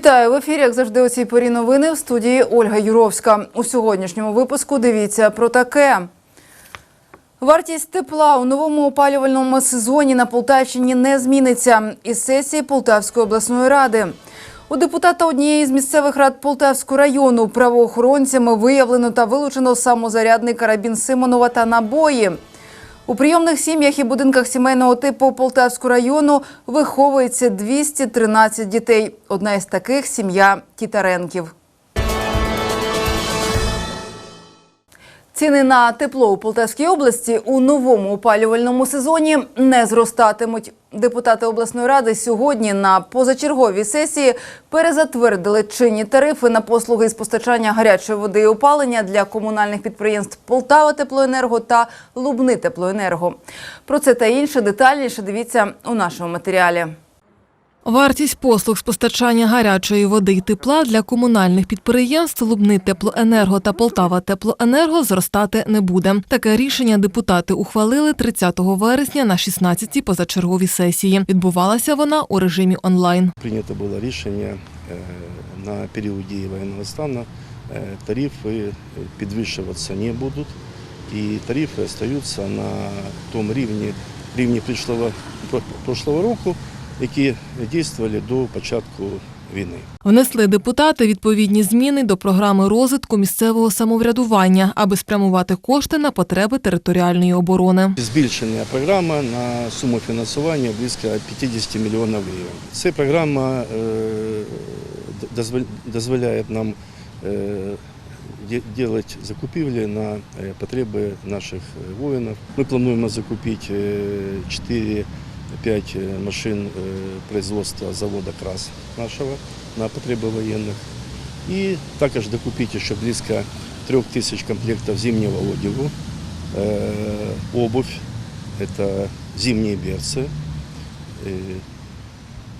Вітаю в ефірі. Як завжди, у цій порі новини в студії Ольга Юровська. У сьогоднішньому випуску дивіться про таке. Вартість тепла у новому опалювальному сезоні на Полтавщині не зміниться. Із сесії Полтавської обласної ради. У депутата однієї з місцевих рад Полтавського району правоохоронцями виявлено та вилучено самозарядний карабін Симонова та набої. У прийомних сім'ях і будинках сімейного типу Полтавського району виховується 213 дітей. Одна із таких сім'я Тітаренків. Ціни на тепло у Полтавській області у новому опалювальному сезоні не зростатимуть. Депутати обласної ради сьогодні на позачерговій сесії перезатвердили чинні тарифи на послуги з постачання гарячої води і опалення для комунальних підприємств Полтава Теплоенерго та Лубни Теплоенерго. Про це та інше детальніше дивіться у нашому матеріалі. Вартість послуг з постачання гарячої води й тепла для комунальних підприємств Лубни Теплоенерго та Полтава Теплоенерго зростати не буде. Таке рішення депутати ухвалили 30 вересня на 16-й позачерговій сесії. Відбувалася вона у режимі онлайн. Прийнято було рішення е, на період дії воєнного стану е, тарифи підвищуватися не будуть, і тарифи залишаються на тому рівні, рівні прошлого року, які діяли до початку війни. Внесли депутати відповідні зміни до програми розвитку місцевого самоврядування, аби спрямувати кошти на потреби територіальної оборони. Збільшена програма на суму фінансування близько 50 мільйонів гривень. Ця програма е, дозволяє нам делать закупівлі на е, потреби наших е, воїнів. Ми плануємо закупити 4-5 машин е, производства завода КРАС нашого на потреби воєнних. І також докупити ще близько 3 тисяч комплектів зимнього одягу, е, обувь, это зимние берцы. Э,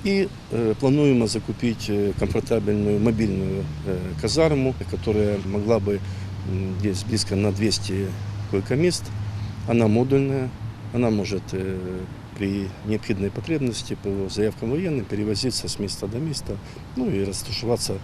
И э, плануем закупить э, комфортабельную мобильную э, казарму, которая могла бы м, здесь близко на 200 койкомест. Она модульная, она может э, при необходимой потребности по заявкам воєнним перевозиться с места до места, ну и растушеваться э,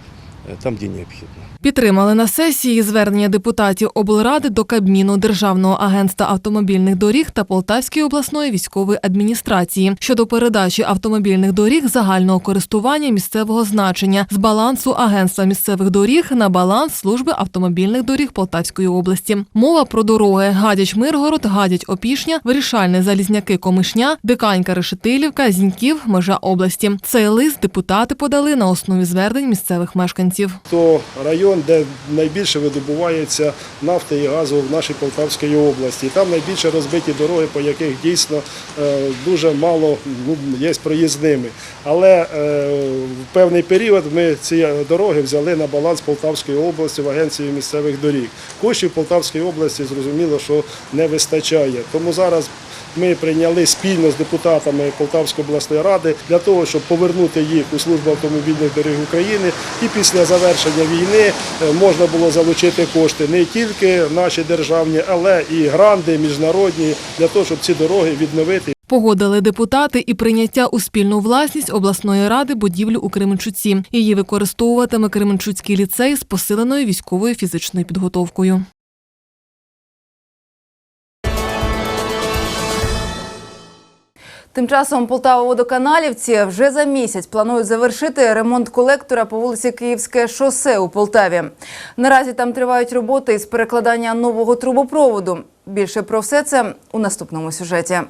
там, где необходимо. Підтримали на сесії звернення депутатів облради до Кабміну Державного агентства автомобільних доріг та Полтавської обласної військової адміністрації щодо передачі автомобільних доріг загального користування місцевого значення з балансу агентства місцевих доріг на баланс служби автомобільних доріг Полтавської області. Мова про дороги Гадяч-Миргород, Гадяч-Опішня, Вирішальне Залізняки Комишня, Диканька Решетилівка, Зіньків, межа області. Цей лист депутати подали на основі звернень місцевих мешканців. То район, де найбільше видобувається нафти і газу в нашій Полтавській області. Там найбільше розбиті дороги, по яких дійсно е, дуже мало ну, є проїзними. Але е, в певний період ми ці дороги взяли на баланс Полтавської області в агенції місцевих доріг. Коштів Полтавської області зрозуміло, що не вистачає. Тому зараз ми прийняли спільно з депутатами Полтавської обласної ради для того, щоб повернути їх у службу автомобільних доріг України. І після завершення війни е, можна було залучити кошти не тільки наші державні, але і гранди міжнародні для того, щоб ці дороги відновити. Погодили депутати і прийняття у спільну власність обласної ради будівлю у Кременчуці. Її використовуватиме Кременчуцький ліцей з посиленою військовою фізичною підготовкою. Тим часом Полтава-водоканалівці вже за місяць планують завершити ремонт колектора по вулиці Київське шосе у Полтаві. Наразі там тривають роботи із перекладання нового трубопроводу. Більше про все це у наступному сюжеті.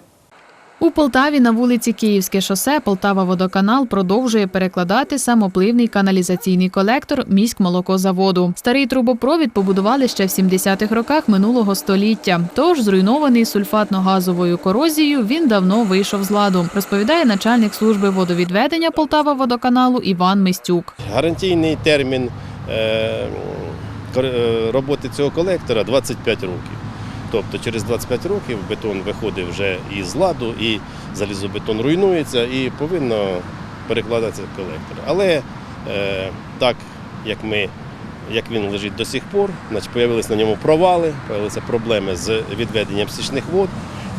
У Полтаві на вулиці Київське шосе Полтава водоканал продовжує перекладати самопливний каналізаційний колектор міськмолокозаводу. Старий трубопровід побудували ще в 70-х роках минулого століття. Тож зруйнований сульфатно-газовою корозією він давно вийшов з ладу, розповідає начальник служби водовідведення Полтава водоканалу Іван Мистюк. Гарантійний термін е, е, роботи цього колектора 25 років. Тобто через 25 років бетон виходить вже із ладу, і залізобетон руйнується і повинно перекладатися колектор. Але е, так як ми. Як він лежить до сих пор, значить, появилися на ньому провали, появилися проблеми з відведенням стічних вод.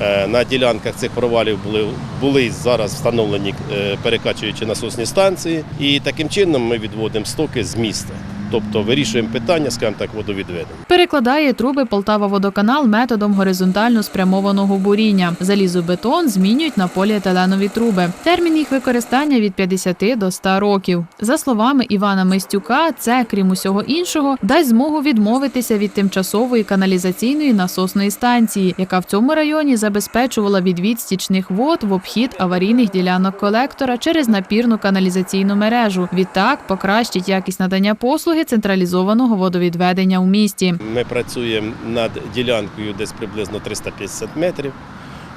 Е, На ділянках цих провалів були, були зараз встановлені е, перекачуючі насосні станції, і таким чином ми відводимо стоки з міста. Тобто вирішуємо питання, скажімо так, водовідведення. Перекладає труби Полтава водоканал методом горизонтально спрямованого буріння. Залізобетон змінюють на поліетиленові труби. Термін їх використання від 50 до 100 років. За словами Івана Мистюка, це, крім усього іншого, дасть змогу відмовитися від тимчасової каналізаційної насосної станції, яка в цьому районі забезпечувала відвід стічних вод в обхід аварійних ділянок колектора через напірну каналізаційну мережу. Відтак покращить якість надання послуги централізованого водовідведення у місті. Ми працюємо над ділянкою десь приблизно 350 метрів.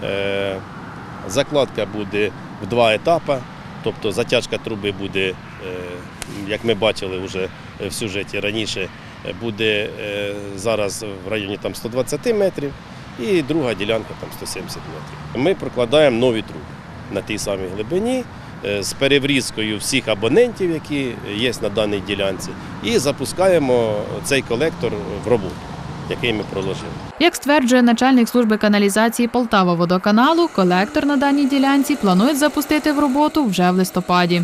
Е, Закладка буде в два етапи, тобто затяжка труби буде, е, як ми бачили вже в сюжеті раніше, буде е, зараз в районі там 120 метрів і друга ділянка там 170 метрів. Ми прокладаємо нові труби на тій самій глибині з переврізкою всіх абонентів, які є на даній ділянці, і запускаємо цей колектор в роботу, який ми проложили. Як стверджує начальник служби каналізації Полтава водоканалу, колектор на даній ділянці планують запустити в роботу вже в листопаді.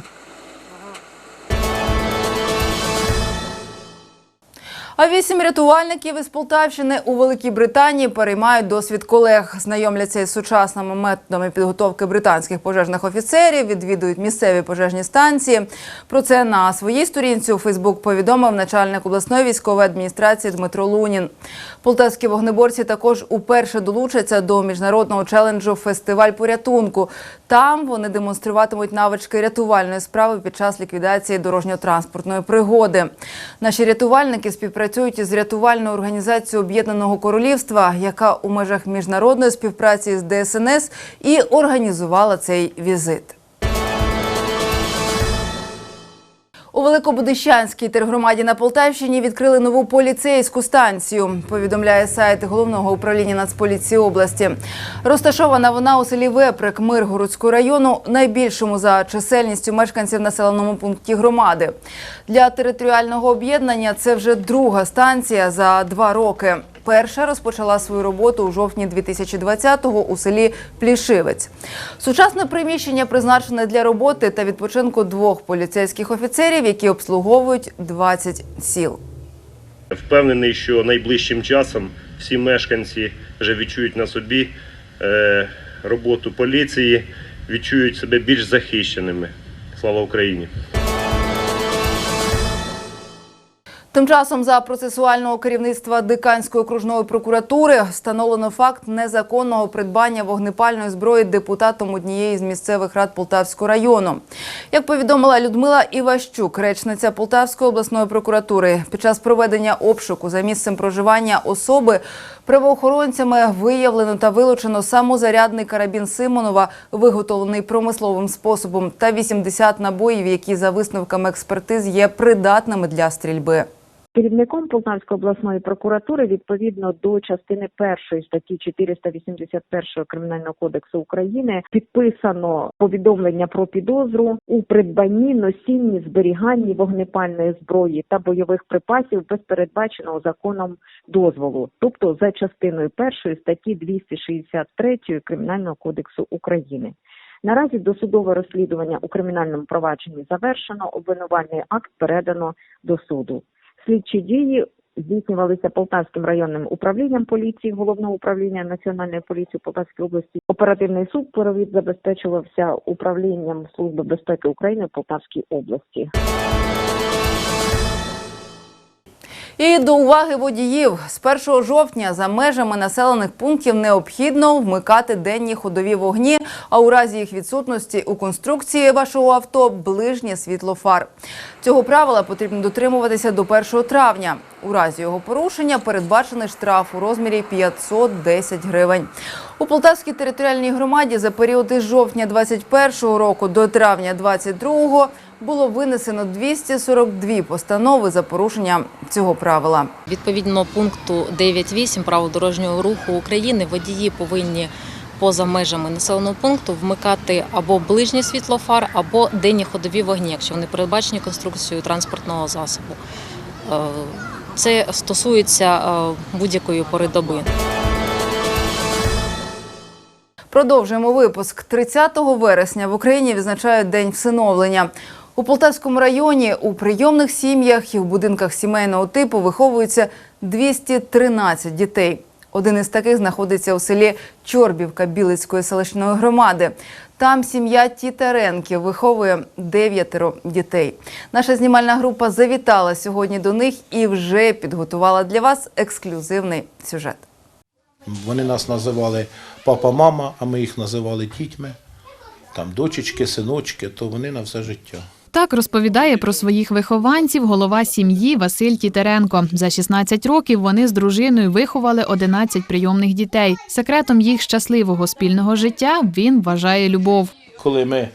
А вісім рятувальників із Полтавщини у Великій Британії переймають досвід колег, знайомляться із сучасними методами підготовки британських пожежних офіцерів, відвідують місцеві пожежні станції. Про це на своїй сторінці у Фейсбук повідомив начальник обласної військової адміністрації Дмитро Лунін. Полтавські вогнеборці також уперше долучаться до міжнародного челенджу Фестиваль порятунку. Там вони демонструватимуть навички рятувальної справи під час ліквідації дорожньо-транспортної пригоди. Наші рятувальники співпрацюють із рятувальною організацією Об'єднаного Королівства, яка у межах міжнародної співпраці з ДСНС і організувала цей візит. У Великобудищанській тергромаді на Полтавщині відкрили нову поліцейську станцію. Повідомляє сайт головного управління Нацполіції області. Розташована вона у селі Веприк Миргородського району, найбільшому за чисельністю мешканців населеному пункті громади. Для територіального об'єднання це вже друга станція за два роки. Перша розпочала свою роботу у жовтні 2020-го у селі Плішивець. Сучасне приміщення призначене для роботи та відпочинку двох поліцейських офіцерів, які обслуговують 20 сіл. Впевнений, що найближчим часом всі мешканці вже відчують на собі е, роботу поліції, відчують себе більш захищеними. Слава Україні! Тим часом за процесуального керівництва Диканської окружної прокуратури встановлено факт незаконного придбання вогнепальної зброї депутатом однієї з місцевих рад Полтавського району. Як повідомила Людмила Іващук, речниця Полтавської обласної прокуратури, під час проведення обшуку за місцем проживання особи правоохоронцями виявлено та вилучено самозарядний карабін Симонова, виготовлений промисловим способом, та 80 набоїв, які за висновками експертиз є придатними для стрільби. Керівником Полтавської обласної прокуратури відповідно до частини першої статті 481 Кримінального кодексу України підписано повідомлення про підозру у придбанні, носінні, зберіганні вогнепальної зброї та бойових припасів без передбаченого законом дозволу, тобто за частиною першої статті 263 Кримінального кодексу України. Наразі досудове розслідування у кримінальному провадженні завершено, обвинувальний акт передано до суду. Слідчі дії здійснювалися Полтавським районним управлінням поліції, головного управління Національної поліції Полтавської області. Оперативний суд провід забезпечувався управлінням Служби безпеки України в Полтавській області. І до уваги водіїв з 1 жовтня за межами населених пунктів необхідно вмикати денні ходові вогні, а у разі їх відсутності у конструкції вашого авто ближнє світло фар. Цього правила потрібно дотримуватися до 1 травня. У разі його порушення передбачений штраф у розмірі 510 гривень. У Полтавській територіальній громаді за період із жовтня 21 року до травня 22 було винесено 242 постанови за порушення цього правила. Відповідно пункту 9.8 правил дорожнього руху України водії повинні поза межами населеного пункту вмикати або ближнє світло фар, або денні ходові вогні, якщо вони передбачені конструкцією транспортного засобу. Е, Це стосується е, будь-якої пори доби. Продовжуємо випуск. 30 вересня в Україні відзначають День всиновлення. У Полтавському районі у прийомних сім'ях і в будинках сімейного типу виховуються 213 дітей. Один із таких знаходиться у селі Чорбівка Білицької селищної громади. Там сім'я Тітаренків виховує дев'ятеро дітей. Наша знімальна група завітала сьогодні до них і вже підготувала для вас ексклюзивний сюжет. Вони нас називали папа-мама, а ми їх називали дітьми. Там дочечки, синочки, то вони на все життя. Так розповідає про своїх вихованців голова сім'ї Василь Тітеренко. За 16 років вони з дружиною виховали 11 прийомних дітей. Секретом їх щасливого спільного життя він вважає любов. Коли ми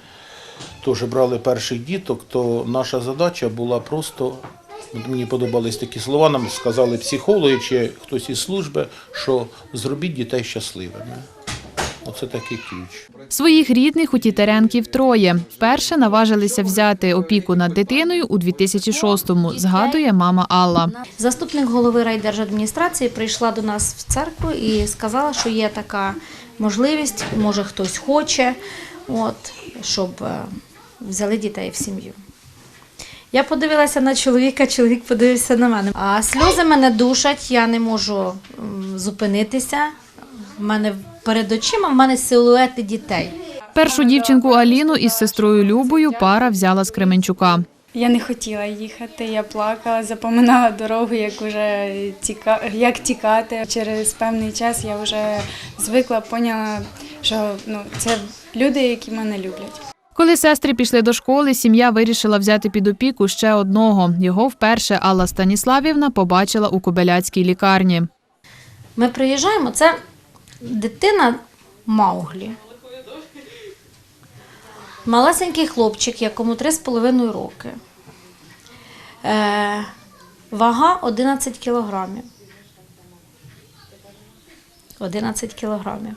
теж брали перших діток, то наша задача була просто. Мені подобались такі слова, нам сказали психологи чи хтось із служби, що зробіть дітей щасливими. Оце такий ключ. Своїх рідних у Тітеренків троє. Вперше наважилися взяти опіку над дитиною у 2006-му, згадує мама Алла. Заступник голови райдержадміністрації прийшла до нас в церкву і сказала, що є така можливість, може хтось хоче, от, щоб е, взяли дітей в сім'ю. Я подивилася на чоловіка, чоловік подивився на мене. А сльози мене душать, я не можу зупинитися. У мене перед очима в мене силуети дітей. Першу дівчинку Аліну із сестрою Любою пара взяла з Кременчука. Я не хотіла їхати, я плакала, запоминала дорогу, як уже тіка... як тікати. Через певний час я вже звикла, поняла, що ну, це люди, які мене люблять. Коли сестри пішли до школи, сім'я вирішила взяти під опіку ще одного. Його вперше Алла Станіславівна побачила у Кобеляцькій лікарні. Ми приїжджаємо, це дитина Мауглі. Малесенький хлопчик, якому 3,5 роки. Е, вага 11 кілограмів. 11 кілограмів.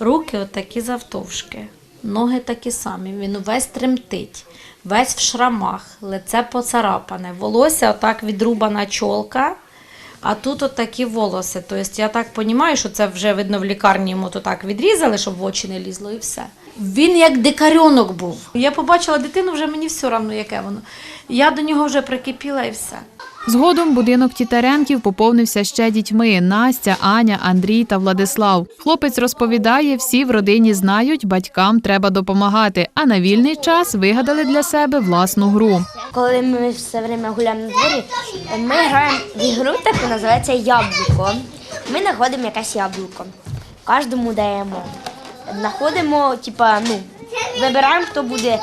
Руки отакі завтовшки, ноги такі самі. Він увесь тремтить, весь в шрамах, лице поцарапане, волосся отак відрубана чолка. А тут от такі волоси. Тобто я так розумію, що це вже видно в лікарні йому то так відрізали, щоб в очі не лізло і все. Він як дикарьонок був. Я побачила дитину, вже мені все одно, яке воно. Я до нього вже прикипіла і все. Згодом будинок Тітаренків поповнився ще дітьми: Настя, Аня, Андрій та Владислав. Хлопець розповідає, всі в родині знають, батькам треба допомагати. А на вільний час вигадали для себе власну гру. Коли ми все время гуляємо на дворі, ми граємо в ігру, таку називається яблуко. Ми знаходимо якесь яблуко. Кожному даємо. Знаходимо, типа, ну, вибираємо, хто буде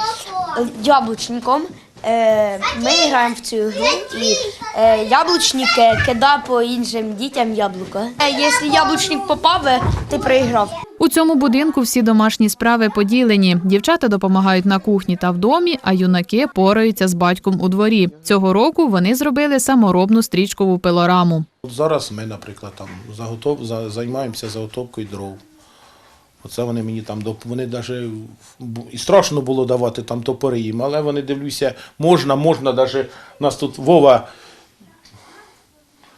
яблучником. Е, Ми граємо в цю ігру і е, яблучник кидає по іншим дітям яблуко. Е, Якщо яблучник попав, е, ти проіграв. У цьому будинку всі домашні справи поділені. Дівчата допомагають на кухні та в домі, а юнаки пораються з батьком у дворі. Цього року вони зробили саморобну стрічкову пилораму. От зараз ми, наприклад, там заготов... за- займаємося заготовкою дров. Оце вони мені там вони навіть і страшно було давати там топори їм, але вони дивлюся, можна, можна, навіть у нас тут Вова.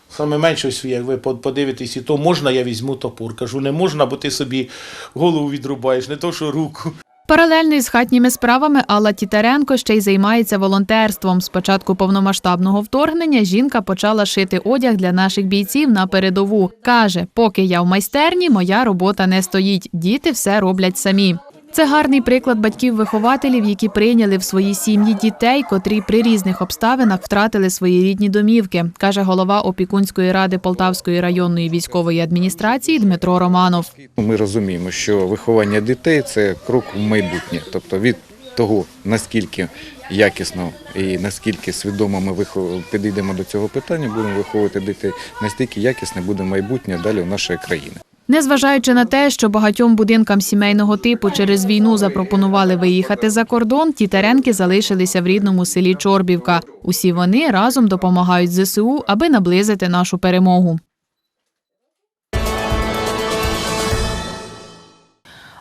Саме менше, ось як ви подивитесь, і то можна, я візьму топор. Кажу, не можна, бо ти собі голову відрубаєш, не то що руку. Паралельно із хатніми справами Алла Тітаренко ще й займається волонтерством. З початку повномасштабного вторгнення жінка почала шити одяг для наших бійців на передову. Каже, поки я в майстерні, моя робота не стоїть. Діти все роблять самі. Це гарний приклад батьків-вихователів, які прийняли в свої сім'ї дітей, котрі при різних обставинах втратили свої рідні домівки, каже голова опікунської ради Полтавської районної військової адміністрації Дмитро Романов. Ми розуміємо, що виховання дітей це крок в майбутнє. Тобто від того, наскільки якісно і наскільки свідомо ми вихов- підійдемо до цього питання, будемо виховувати дітей, настільки якісне буде майбутнє далі в нашої країни. Незважаючи на те, що багатьом будинкам сімейного типу через війну запропонували виїхати за кордон, тітаренки залишилися в рідному селі Чорбівка. Усі вони разом допомагають ЗСУ, аби наблизити нашу перемогу.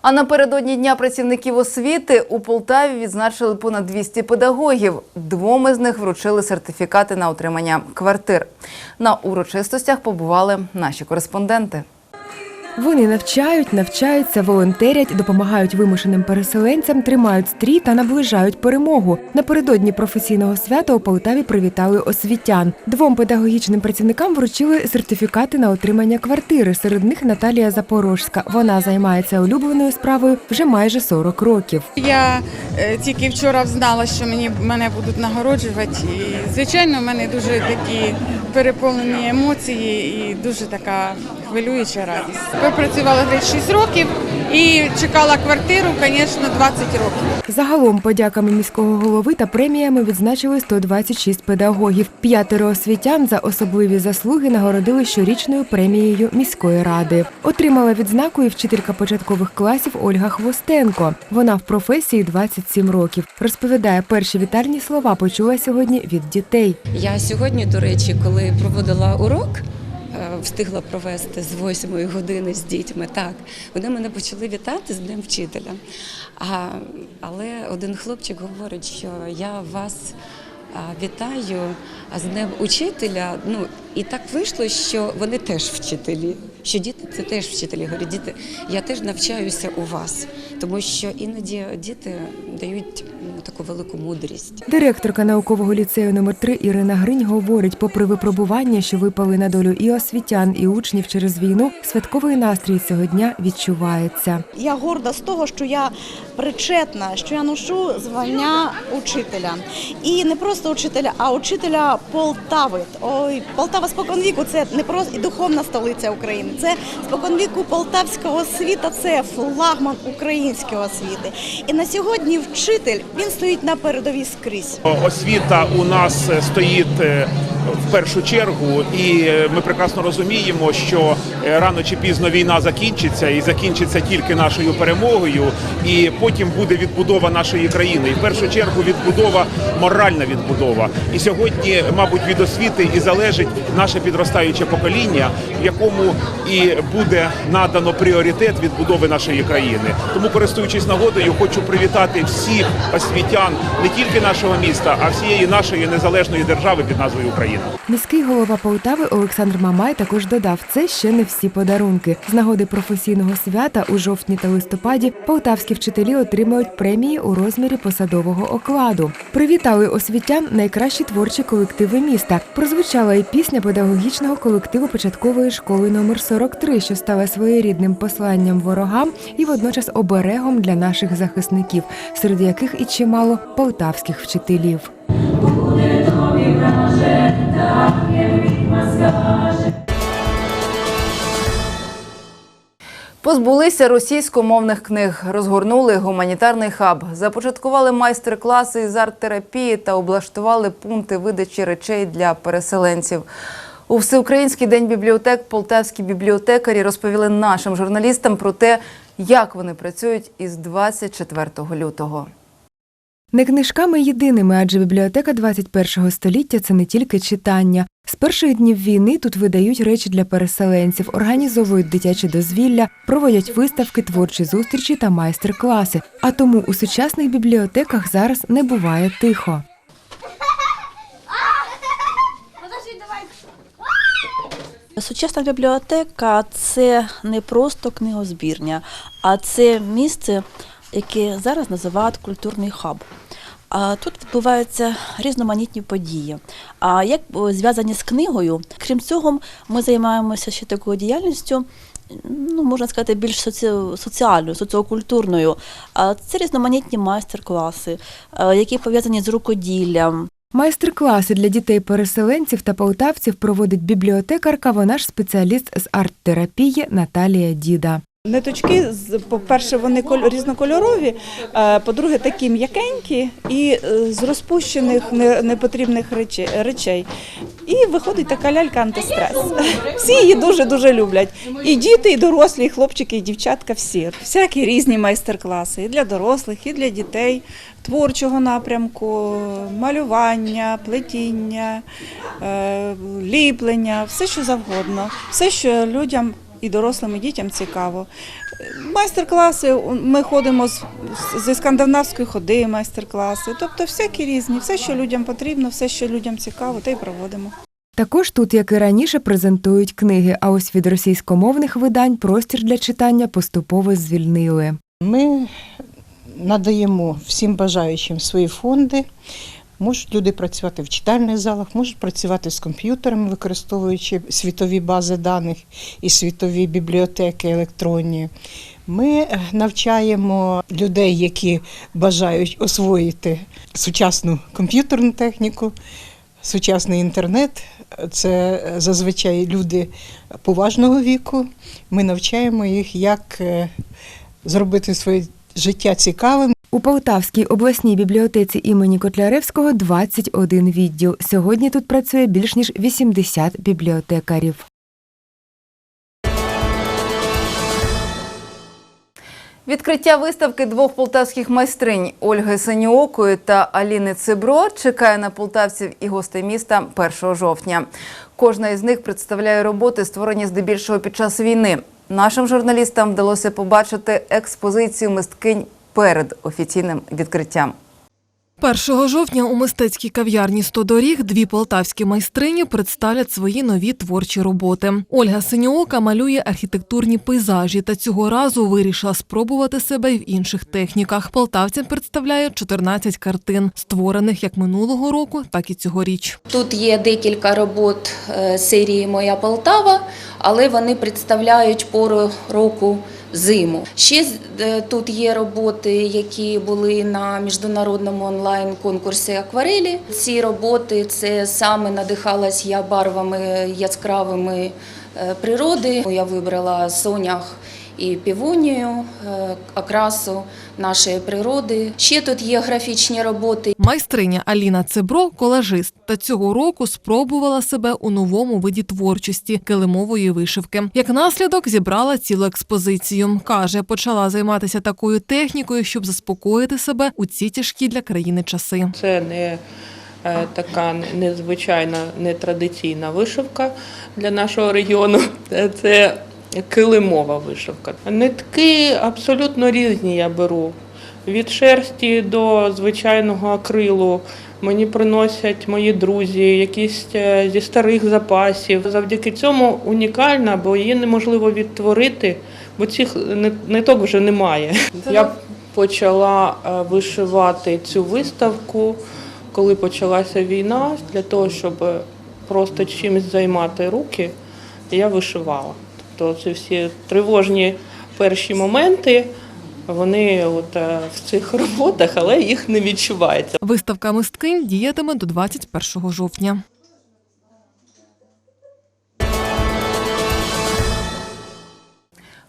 А напередодні Дня працівників освіти у Полтаві відзначили понад 200 педагогів. Двом із них вручили сертифікати на отримання квартир. На урочистостях побували наші кореспонденти. Вони навчають, навчаються, волонтерять, допомагають вимушеним переселенцям, тримають стрій та наближають перемогу. Напередодні професійного свята у Полтаві привітали освітян. Двом педагогічним працівникам вручили сертифікати на отримання квартири. Серед них Наталія Запорожська. Вона займається улюбленою справою вже майже 40 років. Я е, тільки вчора знала, що мені мене будуть нагороджувати. І звичайно, в мене дуже такі переповнені емоції і дуже така хвилююча радість. Я працювала десь 6 років і чекала квартиру, звісно, 20 років. Загалом подяками міського голови та преміями відзначили 126 педагогів. П'ятеро освітян за особливі заслуги нагородили щорічною премією міської ради. Отримала відзнаку і вчителька початкових класів Ольга Хвостенко. Вона в професії 27 років. Розповідає, перші вітальні слова почула сьогодні від дітей. Я сьогодні, до речі, коли проводила урок, встигла провести з 8 години з дітьми. Так, вони мене почали вітати з Днем вчителя. А, але один хлопчик говорить, що я вас вітаю з Днем учителя. Ну і так вийшло, що вони теж вчителі. Що діти це теж вчителі. Говорять, діти, я теж навчаюся у вас, тому що іноді діти дають таку велику мудрість. Директорка наукового ліцею номер 3 Ірина Гринь говорить, попри випробування, що випали на долю і освітян, і учнів через війну, святковий настрій цього дня відчувається. Я горда з того, що я причетна, що я ношу звання учителя. І не просто учителя, а учителя Полтави. Ой, Полтава споконвіку це не просто і духовна столиця України. Це споконвіку полтавського освіта, це флагман української освіти. І на сьогодні вчитель він стоїть на передовій скрізь. Освіта у нас стоїть е, в першу чергу, і е, ми прекрасно розуміємо, що е, рано чи пізно війна закінчиться і закінчиться тільки нашою перемогою, і потім буде відбудова нашої країни. І в першу чергу відбудова, моральна відбудова. І сьогодні, мабуть, від освіти і залежить наше підростаюче покоління, в якому і буде надано пріоритет відбудови нашої країни. Тому, користуючись нагодою, хочу привітати всіх освітян не тільки нашого міста, а всієї нашої незалежної держави під назвою Україна. Міський голова Полтави Олександр Мамай також додав, це ще не всі подарунки. З нагоди професійного свята у жовтні та листопаді полтавські вчителі отримають премії у розмірі посадового окладу. Привітали освітян найкращі творчі колективи міста. Прозвучала і пісня педагогічного колективу початкової школи номер 43, що стала своєрідним посланням ворогам і водночас оберегом для наших захисників, серед яких і чимало полтавських вчителів. Позбулися російськомовних книг, розгорнули гуманітарний хаб, започаткували майстер-класи з арт-терапії та облаштували пункти видачі речей для переселенців. У всеукраїнський день бібліотек полтавські бібліотекарі розповіли нашим журналістам про те, як вони працюють із 24 лютого. Не книжками єдиними, адже бібліотека 21 століття це не тільки читання. З перших днів війни тут видають речі для переселенців, організовують дитячі дозвілля, проводять виставки, творчі зустрічі та майстер-класи. А тому у сучасних бібліотеках зараз не буває тихо. Сучасна бібліотека це не просто книгозбірня, а це місце, яке зараз називають культурний хаб. Тут відбуваються різноманітні події. А як зв'язані з книгою, крім цього, ми займаємося ще такою діяльністю. Ну, можна сказати, більш соці- соціальною, соціокультурною. Це різноманітні майстер-класи, е, які пов'язані з рукоділлям, Майстер-класи для дітей-переселенців та полтавців проводить бібліотекарка, вона ж спеціаліст з арт-терапії Наталія Діда. Ниточки, по-перше, вони коль- різнокольорові, е, по-друге, такі м'якенькі і е, з розпущених непотрібних речей- речей. І виходить така лялька антистрес. Всі її дуже-дуже люблять. І діти, і дорослі, і хлопчики, і дівчатка, всі. Всякі різні майстер-класи і для дорослих, і для дітей, творчого напрямку, малювання, плетіння, е, ліплення, все, що завгодно, все, що людям і дорослим, і дітям цікаво. Майстер-класи ми ходимо з- зі скандинавської ходи, майстер-класи, тобто всякі різні, все, що людям потрібно, все, що людям цікаво, те й проводимо. Також тут, як і раніше, презентують книги, а ось від російськомовних видань простір для читання поступово звільнили. Ми надаємо всім бажаючим свої фонди. Можуть люди працювати в читальних залах, можуть працювати з комп'ютерами, використовуючи світові бази даних і світові бібліотеки електронні. Ми е, навчаємо людей, які бажають освоїти сучасну комп'ютерну техніку, сучасний інтернет. Це е, зазвичай люди поважного віку. Ми навчаємо їх, як е, зробити своє життя цікавим. У Полтавській обласній бібліотеці імені Котляревського 21 відділ. Сьогодні тут працює більш ніж 80 бібліотекарів. Відкриття виставки двох полтавських майстринь Ольги Синіокої та Аліни Цибро чекає на полтавців і гостей міста 1 жовтня. Кожна із них представляє роботи, створені здебільшого під час війни. Нашим журналістам вдалося побачити експозицію мисткинь перед офіційним відкриттям. 1 жовтня у мистецькій кав'ярні «100 доріг дві полтавські майстрині представлять свої нові творчі роботи. Ольга Синьоока малює архітектурні пейзажі та цього разу вирішила спробувати себе й в інших техніках. Полтавцям представляє 14 картин, створених як минулого року, так і цьогоріч. Тут є декілька робот е, серії Моя Полтава, але вони представляють пору року зиму. Ще е, тут є роботи, які були на міжнародному онлайн конкурсі акварелі. Ці роботи це саме надихалась я барвами яскравими е, природи. Я вибрала сонях і півонію, е, окрасу нашої природи. Ще тут є графічні роботи. Майстриня Аліна Цебро – колажист, та цього року спробувала себе у новому виді творчості – килимової вишивки. Як наслідок зібрала цілу експозицію. Каже, почала займатися такою технікою, щоб заспокоїти себе у ці тяжкі для країни часи. Це не е, така незвичайна, нетрадиційна вишивка для нашого регіону. Це килимова вишивка. Нитки абсолютно різні я беру. Від шерсті до звичайного акрилу. Мені приносять мої друзі, якісь е, зі старих запасів. Завдяки цьому унікальна, бо її неможливо відтворити, бо цих нит- ниток вже немає. Я почала е, вишивати цю виставку, коли почалася війна, для того, щоб просто чимось займати руки, я вишивала. Тобто ці всі тривожні перші моменти, вони от е, в цих роботах, але їх не відчувається. Виставка мисткинь діятиме до 21 жовтня.